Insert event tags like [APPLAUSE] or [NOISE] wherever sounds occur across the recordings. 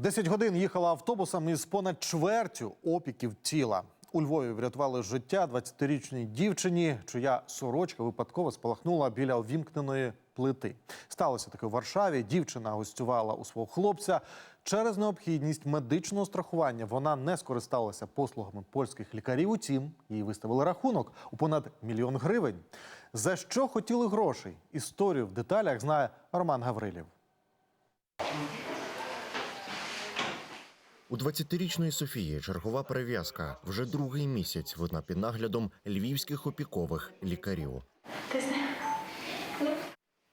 Десять годин їхала автобусом із понад чвертю опіків тіла. У Львові врятували життя 20-річній дівчині, чия сорочка випадково спалахнула біля увімкненої плити. Сталося таке у Варшаві. Дівчина гостювала у свого хлопця. Через необхідність медичного страхування вона не скористалася послугами польських лікарів. Утім, їй виставили рахунок у понад мільйон гривень. За що хотіли грошей? Історію в деталях знає Роман Гаврилів. У 20-річної Софії чергова перев'язка вже другий місяць вона під наглядом львівських опікових лікарів.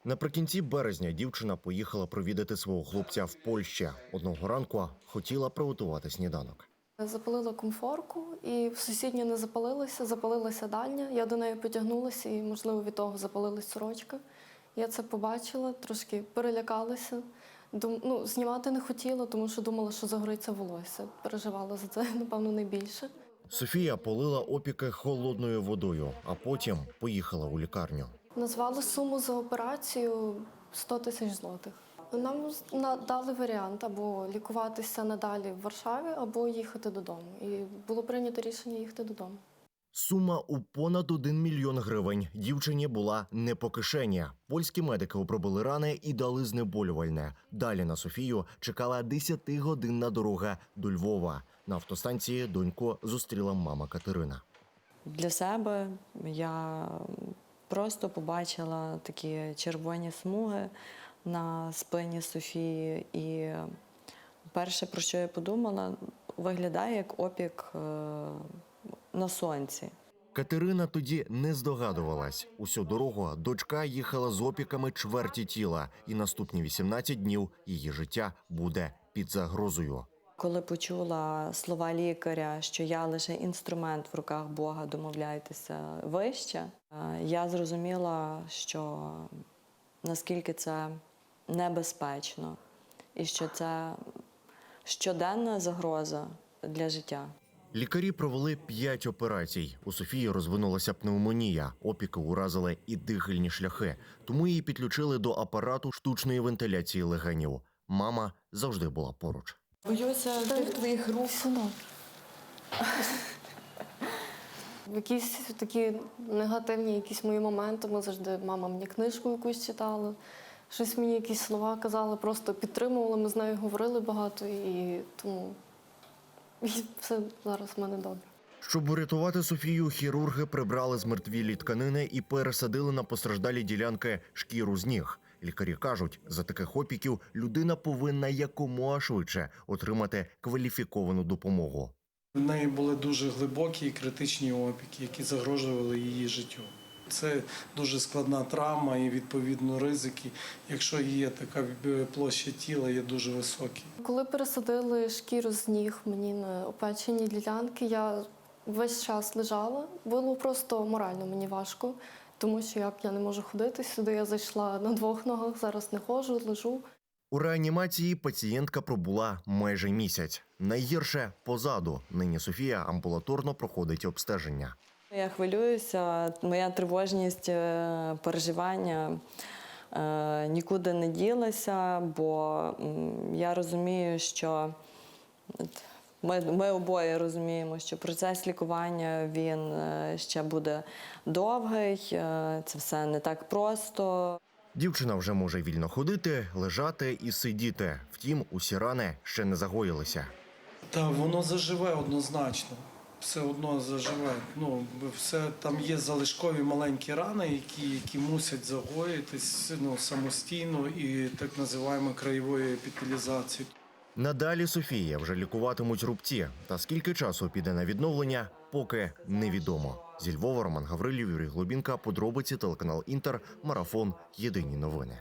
Наприкінці березня дівчина поїхала провідати свого хлопця в Польщі. Одного ранку хотіла приготувати сніданок. Запалила комфорку, і в сусідню не запалилася, запалилася дальня. Я до неї потягнулася, і, можливо, від того запалилась сорочка. Я це побачила, трошки перелякалася. Дум... Ну, знімати не хотіла, тому що думала, що загориться волосся. Переживала за це, [LAUGHS] напевно, найбільше. Софія полила опіки холодною водою, а потім поїхала у лікарню. Назвали суму за операцію 100 тисяч злотих. Нам на- дали варіант або лікуватися надалі в Варшаві, або їхати додому. І було прийнято рішення їхати додому. Сума у понад 1 мільйон гривень дівчині була не по кишені. Польські медики обробили рани і дали знеболювальне. Далі на Софію чекала 10-годинна дорога до Львова. На автостанції доньку зустріла мама Катерина. Для себе я просто побачила такі червоні смуги на спині Софії. І перше, про що я подумала, виглядає як опік е, на сонці. Катерина тоді не здогадувалась. Усю дорогу дочка їхала з опіками чверті тіла, і наступні 18 днів її життя буде під загрозою. Коли почула слова лікаря, що я лише інструмент в руках Бога, домовляйтеся вище, е, я зрозуміла, що наскільки це небезпечно і що це щоденна загроза для життя. Лікарі провели п'ять операцій. У Софії розвинулася пневмонія. Опіки уразили і дихальні шляхи, тому її підключили до апарату штучної вентиляції легенів. Мама завжди була поруч. Боюся тих твоїх рук. Якісь такі негативні якісь мої моменти. Ми завжди мама мені книжку якусь читала, щось мені якісь слова казала, просто підтримувала. Ми з нею говорили багато і тому і все зараз в мене добре. Щоб врятувати Софію, хірурги прибрали змертвілі тканини і пересадили на постраждалі ділянки шкіру з ніг. Лікарі кажуть, за таких опіків людина повинна якомога швидше отримати кваліфіковану допомогу. В неї були дуже глибокі і критичні опіки, які загрожували її життю. Це дуже складна травма і відповідно ризики. Якщо є така е, площа тіла, є дуже високі. Коли пересадили шкіру з ніг мені на опечені ділянки, я весь час лежала. Було просто морально мені важко, тому що як я не можу ходити сюди, я зайшла на двох ногах, зараз не ходжу, лежу. У реанімації пацієнтка пробула майже місяць. Найгірше позаду. Нині Софія амбулаторно проходить обстеження. Я хвилююся, моя тривожність, е, переживання е, нікуди не ділася, бо я розумію, що ми, ми обоє розуміємо, що процес лікування він е, ще буде довгий, це все не так просто. Дівчина вже може вільно ходити, лежати і сидіти. Втім, усі рани ще не загоїлися. Та воно заживе однозначно. Все одно заживе. Ну, все там є залишкові маленькі рани, які, які мусять загоїтись ну, самостійно і так називаємо краєвою епіталізацією. Надалі Софія вже лікуватимуть рубці. Та скільки часу піде на відновлення, поки невідомо. Зі Львова Роман Гаврилів, Юрій Глобінка, подробиці телеканал Інтер, марафон. Єдині новини.